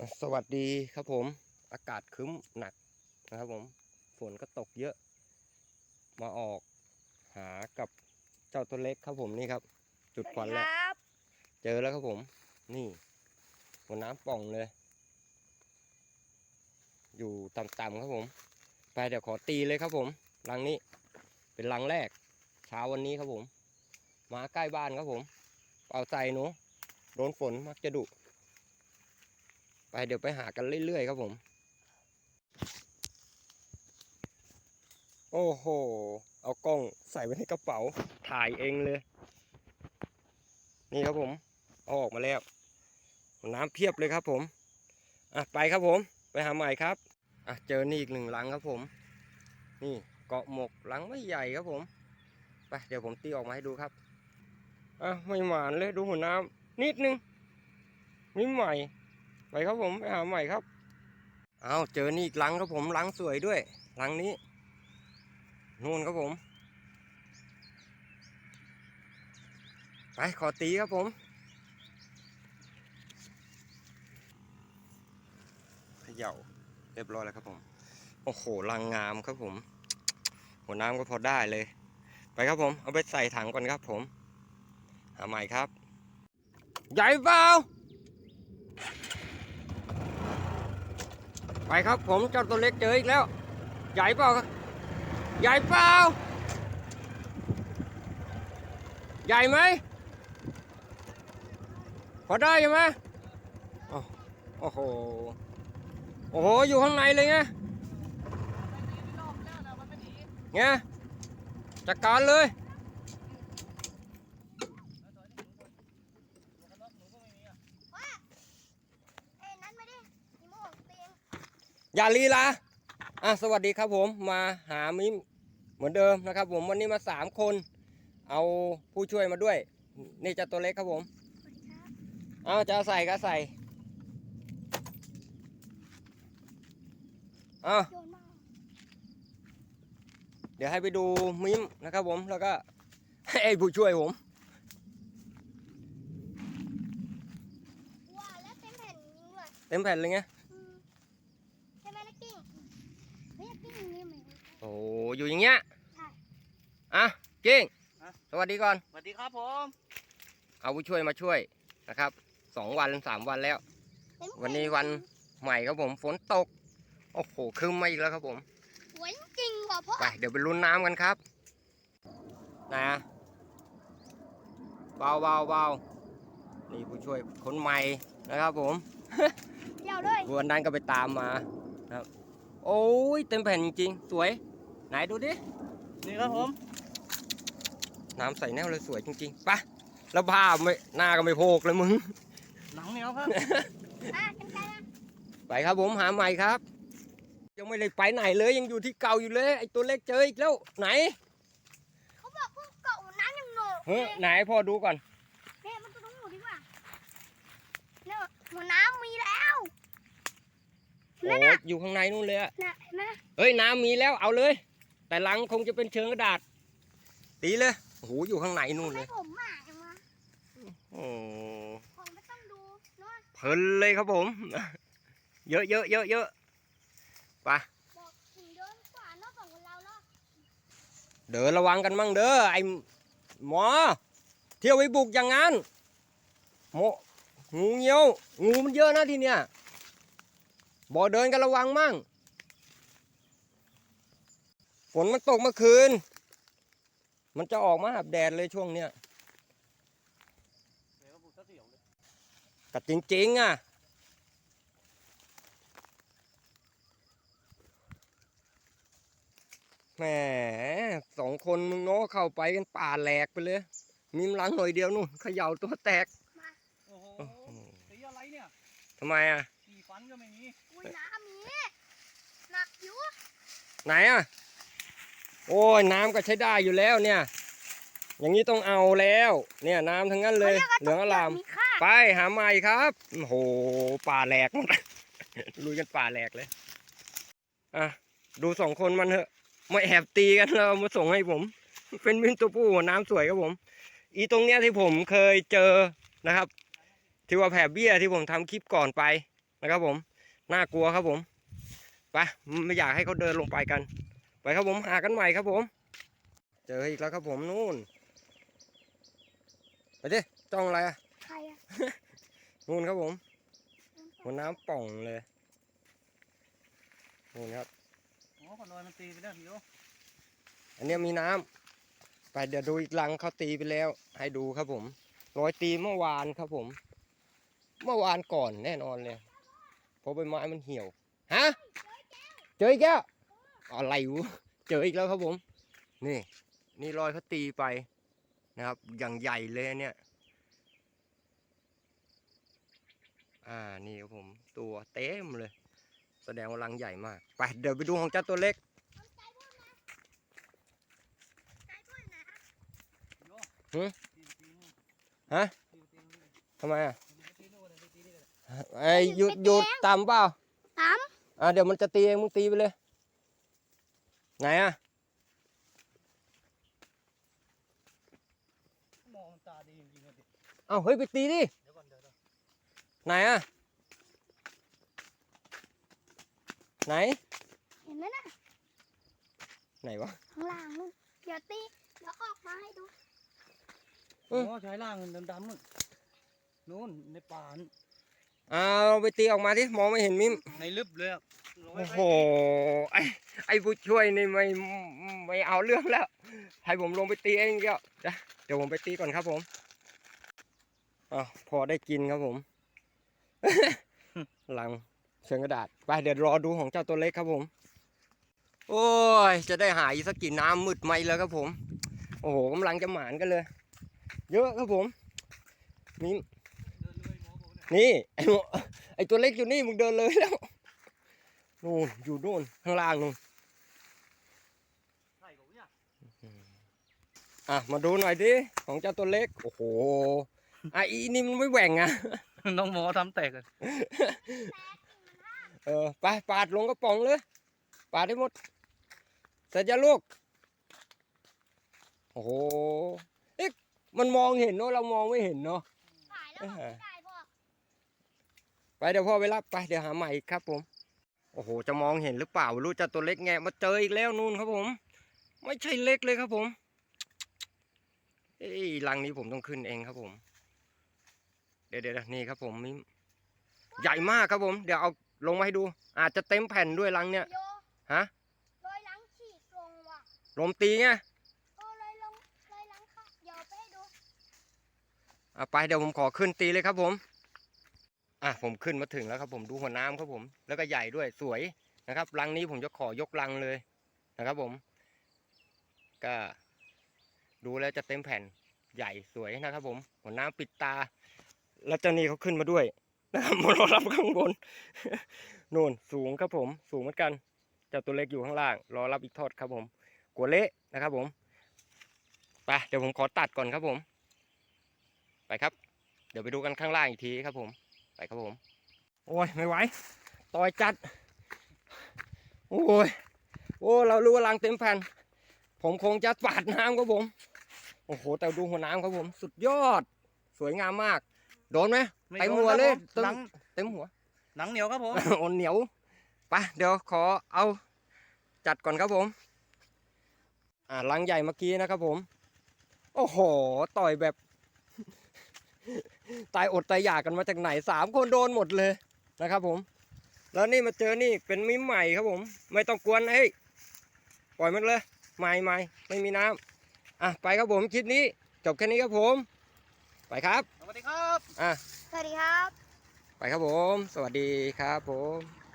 อะสวัสดีครับผม อากาศครึ้มหนักนะครับผม ฝนก็ตกเยอะ มาออกหากับเจ้าตัวเล็กครับผมนี่ครับ จุดควันแล้วครับเจอแล้วครับผม นี่หัวน้ำป่องเลย อยู่ต่ำๆครับผม ไปเดี๋ยวขอตีเลยครับผมรังนี้ เป็นรังแรก เช้าวันนี้ครับผม มาใกล้บ้านครับผม เอาใจหนูโดนฝนมักจะดุไป เดี๋ยวไปหากันเรื่อยๆครับผม โอ้โห เอากล้องใส่ไว้ในกระเป๋าถ่ายเองเลย นี่ครับผมเอาออกมาแล้ว น้ำเพียบเลยครับผม อะไปครับผม ไปหาใหม่ครับ อะเจอนี่อีกหนึ่งลังครับผม นี่เกาะหมกลังไม่ใหญ่ครับผม ไปเดี๋ยวผมตีออกมาให้ดูครับอะไม่หมานเลยดูหัวน้ำนิดนึงนี่ใหม่ ไปครับผมไปหาใหม่ครับ เอาเจอนี่อีกลังครับผมลังสวยด้วยลังนี้นู่นครับผม ไปขอตีครับผมเขย่าเรียบร้อยแล้วครับผม โอ้โหลังงามครับผม หัวน้ำก็พอได้เลย ไปครับผม เอาไปใส่ถังก่อนครับผม หาใหม่ครับ ใหญ่เปล่า ไปครับผมเจ้าตัวเล็กเจออีกแล้ว ใหญ่เปล่าครับใหญ่เปล่า ใหญ่ไหมพอได้ใช่ไหมโอ้โอ้โหโอ้โห อยู่ข้างในเลยไงไงจัดการเลย เอ้ยนั้นมาดิมีโม่เตียง อย่าลีลาอะสวัสดีครับผมมาหามิมเหมือนเดิมนะครับ ผมวันนี้มาสามคน เอาผู้ช่วยมาด้วย นี่จะตัวเล็กครับผมสวัสดีครับเอาจะเอาใส่ก็ใส่เอาโยนมาเดี๋ยวให้ไปดูมิมนะครับผมแล้วก็ให้ไอ้ผู้ช่วยผมว่าแล้วเต็มแผ่นยิงเลยเต็มแผ่นเลยไง อืมใช่ไหมนักกิ้งเฮ้ยนักกิ้งนี่เหมื อนโอ้อยู่อย่างเงี้ยใช่อะกิ้งฮะสวัสดีก่อนสวัสดีครับผม เอาผู้ช่วยมาช่วยนะครับสองวันสามวันแล้วเต็มแผ่วันนี้วันใหม่ครับผมฝนตก โอ้โหครึ้มมาอีกแล้วครับผมสวยจริงว่ะพ่อไปเดี๋ยวไปลุ้นน้ำกันครับนะเบาเบาเบานี่ผู้ช่วยคนใหม่นะครับผมเดี๋ยวเลยวันนั้นก็ไปตามมานะครับ โอ้ยเต็มแผ่นจริงๆสวย ไหนดูดิ นี่ครับผม น้ำใสแน่เลยสวยจริงๆไปะแล้วผ้าไม่หน้าก็ไม่โพกเลยมึง หนังเหนียวครับอะกันไกลนะไปครับผมหาใหม่ครับ ยังไม่ได้ไปไหนเลยยังอยู่ที่เก่าอยู่เลยไอตัวเล็กเจออีกแล้วไหนเขาบอกพวกเกาะน้ำยังโหนกเฮ้ยไหนพ่อดูก่อนเนี่ยมันต้องหนูดีกว่าเนี่ยหัวน้ำมีแล้วโอ้นั่นน่ะอยู่ข้างในนู่นเลยอะน่ะเห็นไหม เฮ้ยน้ำมีแล้วเอาเลย แต่หลังคงจะเป็นเชิงกระดาษ ตีเลยโอ้โหอยู่ข้างในนู่นเลให้ยผมหมาจังวะโอ้ผมไม่ต้องดูเนาะเพลินเลยครับผม เยอะเยอะเยอะเยอะไปบอกถึงเดินกว่าเนาะของเราเนาะเดินระวังกันมั่งเด้อไอหมอ เที่ยวไปบุกอย่างนั้นโมงูเงี้ยว งูมันเยอะนะที่เนี้ยบอกเดินกันระวังมั่ง ฝนมันตกเมื่อคืน มันจะออกมาหับแดดเลยช่วงเนี้ยเดี๋ยวก็บุกเสียวเลยกัดจริง ๆ อะ แหมสองคนมึงเนาะเข้าไปกันป่าแหลกไปเลย มีมนหลังหน่อยเดียวนู่นเขย่าตัวแตกโอ้โหโอ้โหสีอะไรเนี่ยทำไมอะ สีฟันก็ไม่มีอุ้ยน้ำมี หนักอยู่ ไหนอะ โอ้ยน้ำก็ใช้ได้อยู่แล้วเนี่ย อย่างนี้ต้องเอาแล้ว เนี่ยน้ำทั้งนั้นเลย เหลืองอลามมีค่าไปหาใหม่ครับโอ้โหป่าแหลกหมดลุยกันป่าแหลกเลยอะดูสองคนมันเถอะมาแอบตีกันแล้วเอามาส่งให้ผม เป็นมินตัวผู้หัวน้ำสวยครับผม อีตรงเนี้ยที่ผมเคยเจอนะครับ ที่ว่าแผ่เบี้ยที่ผมทำคลิปก่อนไปนะครับผม น่ากลัวครับผมไปไม่อยากให้เขาเดินลงไปกัน ไปครับผมหากันใหม่ครับผม เจออีกแล้วครับผมนู่นไปดิจ้องอะไรอะใครอะนู่นครับผมหัวน้ำป่องเลยนู่นครับโอ้ขอนอยมันตีไปแล้วพี่โยอันเนี้ยมีน้ำไปเดี๋ยวดูอีกลังเขาตีไปแล้ว ให้ดูครับผมรอยตีเมื่อวานครับผม เมื่อวานก่อนแน่นอนเลยเพราะใบไม้มันเหี่ยวฮะเจออีกแล้ว อะไรวะเจออีกแล้วครับผม นี่ นี่รอยเขาตีไปนะครับ อย่างใหญ่เลยอันเนี่ย อ่านี่ครับผมตัวเต็มเลย แสดงว่ารังใหญ่มากไปเดี๋ยวไปดูของเจ้าตัวเล็กพี่โยหือตีไปตีนู่นฮะตีไปตีนู่นทำไมอะตีไปตีนู่นเลยตีนี่เลยไอ้หยุดหยุดตามเปล่าตามอ่าเดี๋ยวมันจะตีเองมึงตีไปเลย ไหนอะมองตาดีจริงๆเลยดิเอ้าเฮ้ยไปตีดิเดี๋ยวก่อนเดี๋ยวเดี๋ยวไหนอะไหน เห็นไหมน่ะไหนวะ ข้างล่างนู่นเดี๋ยวตีเดี๋ยวออกมาให้ดูเออโอ้ใช้ล่างเงินดำๆนู่นนู่นในป่าน่ะเอาเราไปตีออกมาดิมองไม่เห็นมิมในลึบเลยอะร้ย โอ้โห ไอ้ไอ้ผู้ช่วยนี่ไม่ไม่เอาเรื่องแล้ว ให้ผมลงไปตีเองเดียวจ้ะเดี๋ยวผมไปตีก่อนครับผมอ๋อพอได้กินครับผม หลังเชิงกระดาษ ไปเดี๋ยวรอดูของเจ้าตัวเล็กครับผม โอ้ย จะได้หาอีกสักกี่น้ำมืดไหมแล้วครับผม โอ้โหกำลังจะหมานกันเลย เยอะครับผมนี่นี่ไอ้หมอไอ้ตัวเล็กอยู่นี่มึงเดินเลยแล้ว นู่นอยู่นู่นข้างล่างนู่นใช่ผมเนี่ยอะมาดูหน่อยดิของเจ้าตัวเล็ก โอ้โหอะอีนี่มันไม่แหว่งอะน้องหมอทำแตกเลยเออไปปาดลงกระป๋องเลยปาดให้หมดเสร็จยังลูกโอ้โหเอ๊ะมันมองเห็นเนาะเรามองไม่เห็นเนาะถ่ายแล้วออกไม่ได้พ่อไปเดี๋ยวพ่อไปรับไปเดี๋ยวหาใหม่อีกครับผม โอ้โห จะมองเห็นหรือเปล่ารู้จะตัวเล็กแงะมาเจออีกแล้วนู่นครับผม ไม่ใช่เล็กเลยครับผมเอ้ยรังนี้ผมต้องขึ้นเองครับผม เดี๋ยวเดี๋ยวนี่ครับผมมิใหญ่มากครับผม เดี๋ยวเอาลงมาให้ดู อาจจะเต็มแผ่นด้วยรังเนี่ยฮะลอยลังฉีกลงว่ะลมตีไงเออลอยลงลอยลังค่ะเดี๋ยวไปให้ดูอะไปเดี๋ยวผมขอขึ้นตีเลยครับผม อะผมขึ้นมาถึงแล้วครับผมดูหัวน้ำครับผม แล้วก็ใหญ่ด้วยสวยนะครับรังนี้ผมจะขอยกรังเลยนะครับผม ก็ ดูแล้วจะเต็มแผ่นใหญ่สวยนะครับ ผมหัวน้ำปิดตา แล้วเจ้านี่เขาขึ้นมาด้วยนะครับมารอรับข้างบนนู่นสูงครับผม สูงเหมือนกันเจ้าตัวเล็กอยู่ข้างล่าง รอรับอีกทอดครับผมกัวเละนะครับ ผมไปเดี๋ยวผมขอตัดก่อนครับผม ไปครับ เดี๋ยวไปดูกันข้างล่างอีกทีครับผม ไปครับผม โอ้ยไม่ไหว ต่อยจัด โอ้ย โอ้เรารู้ว่ารังเต็มแผ่น ผมคงจะปาดน้ำครับผม โอ้โห แต่ดูหัวน้ำครับผม สุดยอด สวยงามมาก โดนไหมเต็มหัวเลยหนังเต็มหัว หนังเหนียวครับผมโอนเหนียวไปเดี๋ยวขอเอาจัดก่อนครับผม อ่าลังใหญ่เมื่อกี้นะครับผม โอ้โห ต่อยแบบ ตายอดตายอยากกันมาจากไหนสามคนโดนหมดเลยนะครับ ผม แล้วนี่มาเจอนี่เป็นมิมใหม่ครับผม ไม่ต้องกวนเฮ้ยปล่อยมันเลยใหม่ใหม่ไม่มีน้ำอะไปครับผมคลิปนี้จบแค่นี้ครับผม ไปครับสวัสดีครับอะสวัสดีครับ ไปครับผม สวัสดีครับผม